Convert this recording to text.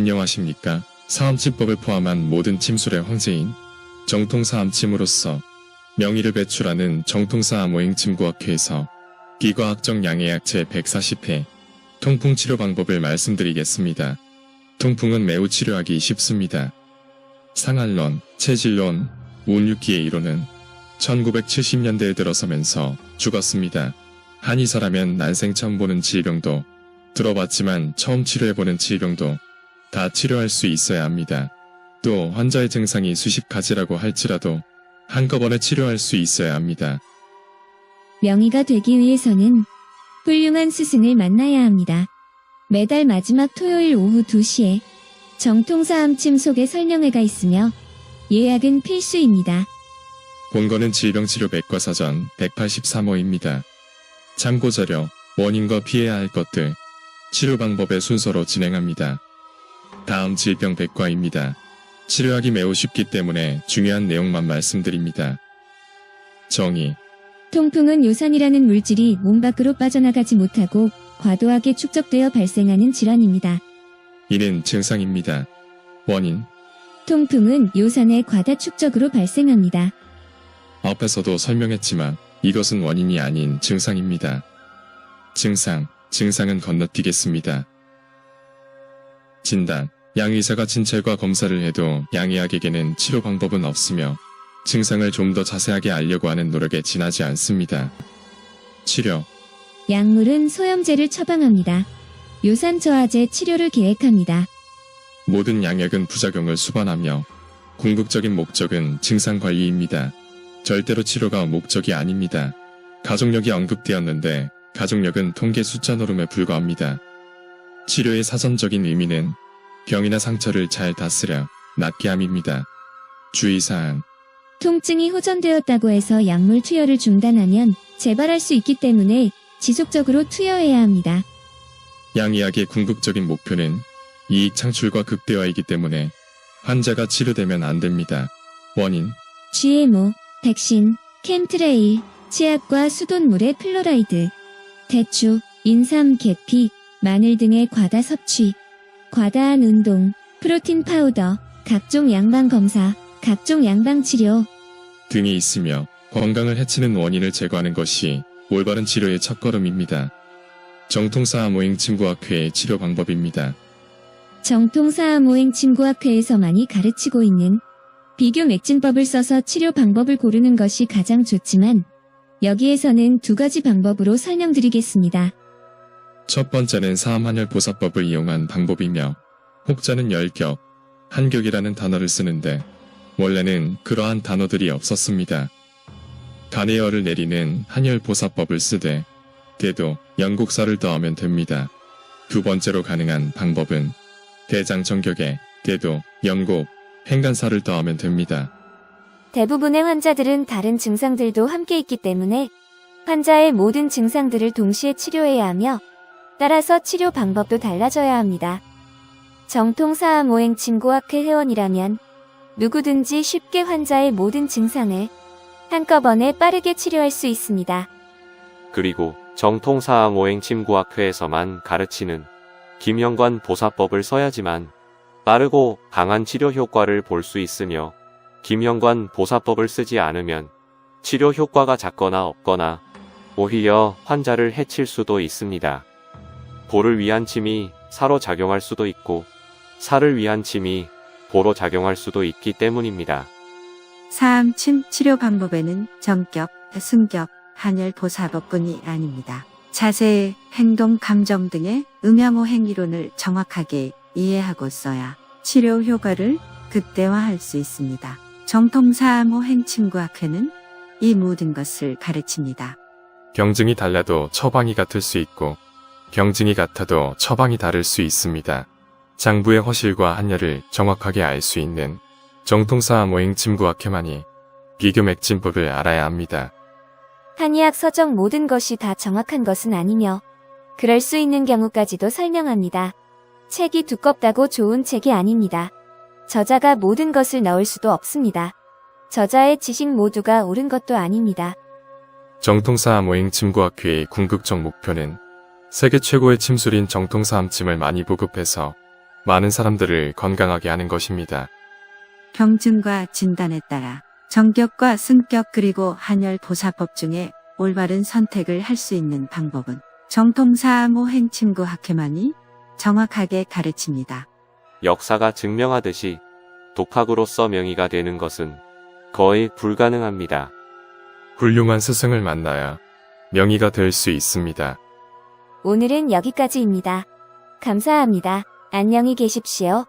안녕하십니까. 사암침법을 포함한 모든 침술의 황제인 정통사암침으로서 명의를 배출하는 정통사암오행침구학회에서 기과학적 양해약 제140회 통풍 치료 방법을 말씀드리겠습니다. 통풍은 매우 치료하기 쉽습니다. 상한론, 체질론, 운육기의 이론은 1970년대에 들어서면서 죽었습니다. 한의사라면 난생 처음 보는 질병도 들어봤지만 처음 치료해보는 질병도 다 치료할 수 있어야 합니다. 또 환자의 증상이 수십 가지라고 할지라도 한꺼번에 치료할 수 있어야 합니다. 명의가 되기 위해서는 훌륭한 스승을 만나야 합니다. 매달 마지막 토요일 오후 2시에 정통사암침 속에 설명회가 있으며 예약은 필수입니다. 본거는 질병치료 백과사전 183호입니다. 참고자료, 원인과 피해야 할 것들, 치료 방법의 순서로 진행합니다. 다음 질병 백과입니다. 치료하기 매우 쉽기 때문에 중요한 내용만 말씀드립니다. 정의, 통풍은 요산이라는 물질이 몸 밖으로 빠져나가지 못하고 과도하게 축적되어 발생하는 질환입니다. 이는 증상입니다. 원인, 통풍은 요산의 과다 축적으로 발생합니다. 앞에서도 설명했지만 이것은 원인이 아닌 증상입니다. 증상, 증상은 건너뛰겠습니다. 진단, 양 의사가 진찰과 검사를 해도 양의학에게는 치료 방법은 없으며 증상을 좀 더 자세하게 알려고 하는 노력에 지나지 않습니다. 치료, 약물은 소염제를 처방합니다. 요산 저하제 치료를 계획합니다. 모든 양약은 부작용을 수반하며 궁극적인 목적은 증상 관리입니다. 절대로 치료가 목적이 아닙니다. 가족력이 언급되었는데 가족력은 통계 숫자 노름에 불과합니다. 치료의 사전적인 의미는 병이나 상처를 잘 다스려 낫게 함입니다. 주의사항, 통증이 호전되었다고 해서 약물 투여를 중단하면 재발할 수 있기 때문에 지속적으로 투여해야 합니다. 양의학의 궁극적인 목표는 이익 창출과 극대화이기 때문에 환자가 치료되면 안 됩니다. 원인, GMO, 백신, 캠트레일, 치약과 수돗물의 플로라이드, 대추, 인삼, 계피, 마늘 등의 과다 섭취, 과다한 운동, 프로틴 파우더, 각종 양방 검사, 각종 양방 치료, 등이 있으며 건강을 해치는 원인을 제거하는 것이 올바른 치료의 첫걸음입니다. 정통사암오행 친구학회의 치료 방법입니다. 정통사암오행 친구학회에서만이 가르치고 있는 비교 맥진법을 써서 치료 방법을 고르는 것이 가장 좋지만 여기에서는 두 가지 방법으로 설명드리겠습니다. 첫 번째는 사암한열 보사법을 이용한 방법이며 혹자는 열격, 한격이라는 단어를 쓰는데 원래는 그러한 단어들이 없었습니다. 간의 열을 내리는 한열 보사법을 쓰되 대도 영국사를 더하면 됩니다. 두 번째로 가능한 방법은 대장정격에 대도, 영국, 행간사를 더하면 됩니다. 대부분의 환자들은 다른 증상들도 함께 있기 때문에 환자의 모든 증상들을 동시에 치료해야 하며 따라서 치료 방법도 달라져야 합니다. 정통 사암오행 친구학회 회원이라면 누구든지 쉽게 환자의 모든 증상을 한꺼번에 빠르게 치료할 수 있습니다. 그리고 정통 사암오행 침구학회에서만 가르치는 김영관 보사법을 써야지만 빠르고 강한 치료 효과를 볼 수 있으며 김영관 보사법을 쓰지 않으면 치료 효과가 작거나 없거나 오히려 환자를 해칠 수도 있습니다. 보를 위한 침이 사로 작용할 수도 있고 살을 위한 침이 보로 작용할 수도 있기 때문입니다. 사암침 치료 방법에는 정격, 순격, 한열 보사법뿐이 아닙니다. 자세, 행동, 감정 등의 음양호 행이론을 정확하게 이해하고 써야 치료 효과를 극대화할 수 있습니다. 정통 사암호 행침구학회는 이 모든 것을 가르칩니다. 병증이 달라도 처방이 같을 수 있고 병증이 같아도 처방이 다를 수 있습니다. 장부의 허실과 한열을 정확하게 알 수 있는 정통사암오행 침구학회만이 비교 맥진법을 알아야 합니다. 한의학 서적 모든 것이 다 정확한 것은 아니며 그럴 수 있는 경우까지도 설명합니다. 책이 두껍다고 좋은 책이 아닙니다. 저자가 모든 것을 넣을 수도 없습니다. 저자의 지식 모두가 옳은 것도 아닙니다. 정통사암오행 침구학회의 궁극적 목표는 세계 최고의 침술인 정통사암침을 많이 보급해서 많은 사람들을 건강하게 하는 것입니다. 병증과 진단에 따라 정격과 승격 그리고 한열 보사법 중에 올바른 선택을 할 수 있는 방법은 정통사암호 행침구 학회만이 정확하게 가르칩니다. 역사가 증명하듯이 독학으로서 명의가 되는 것은 거의 불가능합니다. 훌륭한 스승을 만나야 명의가 될 수 있습니다. 오늘은 여기까지입니다. 감사합니다. 안녕히 계십시오.